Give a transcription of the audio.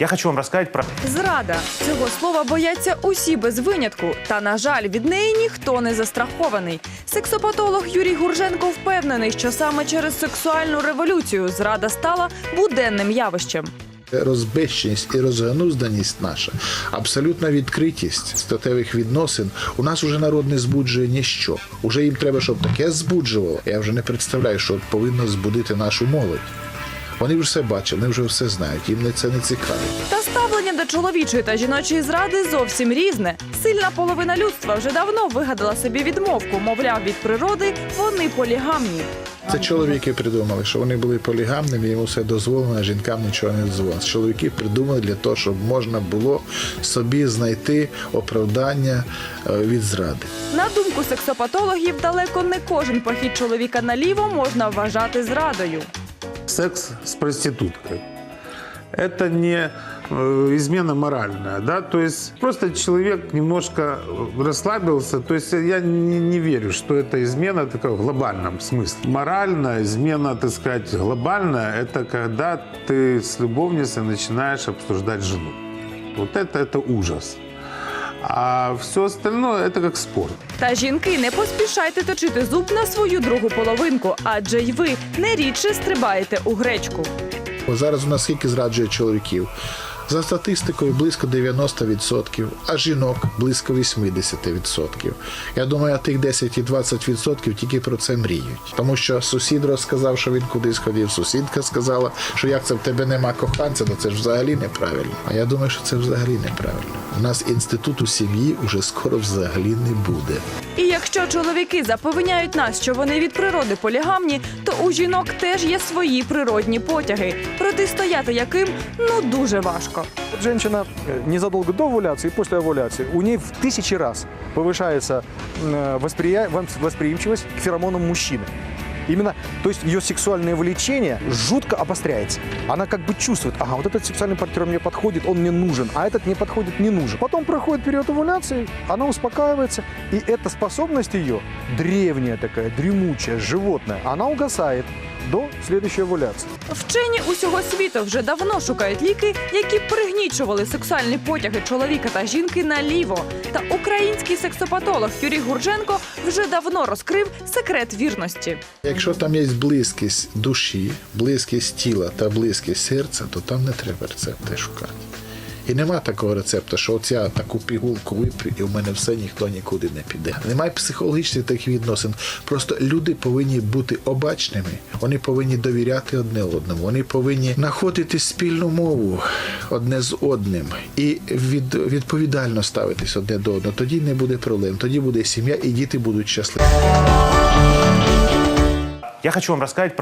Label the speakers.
Speaker 1: Я хочу вам рассказать про
Speaker 2: Зрада цього слова бояться усі без винятку. Та на жаль, від неї ніхто не застрахований. Сексопатолог Юрій Гурженко впевнений, що саме через сексуальну революцію зрада стала буденним явищем.
Speaker 3: Розбещеність і розганузданість наша, абсолютна відкритість статевих відносин. У нас уже народ не збуджує ніщо. Уже їм треба, щоб таке збуджувало. Я вже не представляю, що повинно збудити нашу молодь. Вони вже все бачать, вони вже все знають. Їм не- це не цікаво.
Speaker 2: Та ставлення до чоловічої та жіночої зради зовсім різне. Сильна половина людства вже давно вигадала собі відмовку. Мовляв, від природи вони полігамні.
Speaker 3: Це чоловіки придумали, що вони були полігамними, йому все дозволено, а жінкам нічого не дозволено. Чоловіки придумали для того, щоб можна було собі знайти оправдання е, від зради.
Speaker 2: На думку сексопатологів, далеко не кожен похід чоловіка наліво можна вважати зрадою
Speaker 4: секс с проституткой. Это не э, измена моральная, да, то есть просто человек немножко э, расслабился, то есть я не, не верю, что это измена такая в глобальном смысле. Моральная измена, так сказать, глобальная, это когда ты с любовницей начинаешь обсуждать жену. Вот это, это ужас. А все остальное это как спорт.
Speaker 2: Та жінки, не поспішайте точити зуб на свою другу половинку, адже й ви не рідше стрибаєте у гречку.
Speaker 3: Зараз у нас скільки зраджує чоловіків? За статистикою близько 90%, а жінок близько 80%. Я думаю, тих 10 і 20% тільки про це мріють. Тому що сусід розказав, що він кудись ходив, сусідка сказала, що як це в тебе нема коханця, ну це ж взагалі неправильно. А я думаю, що це взагалі неправильно. У нас інституту сім'ї уже скоро взагалі не буде.
Speaker 2: І якщо чоловіки запевняють нас, що вони від природи полігамні, то у жінок теж є свої природні потяги, протистояти яким ну дуже важко.
Speaker 5: Вот женщина э, незадолго до овуляции и после овуляции, у ней в тысячи раз повышается э, восприя- восприимчивость к феромонам мужчины. Именно, то есть ее сексуальное влечение жутко обостряется. Она как бы чувствует, ага, вот этот сексуальный партнер мне подходит, он мне нужен, а этот не подходит, не нужен. Потом проходит период овуляции, она успокаивается, и эта способность ее, древняя такая, дремучая, животная, она угасает до слідчої овуляции.
Speaker 2: Вчені усього світу вже давно шукають ліки, які пригнічували сексуальні потяги чоловіка та жінки наліво. Та український сексопатолог Юрій Гурженко вже давно розкрив секрет вірності.
Speaker 3: Якщо там є близькість душі, близькість тіла та близькість серця, то там не треба рецепти шукати. І нема такого рецепту, що оця таку пігулку вип'ю, і в мене все ніхто нікуди не піде. Немає психологічних таких відносин. Просто люди повинні бути обачними, вони повинні довіряти одне одному, вони повинні знаходити спільну мову одне з одним і від, відповідально ставитись одне до одного. Тоді не буде проблем, тоді буде сім'я, і діти будуть щасливі.
Speaker 1: Я хочу вам рассказать про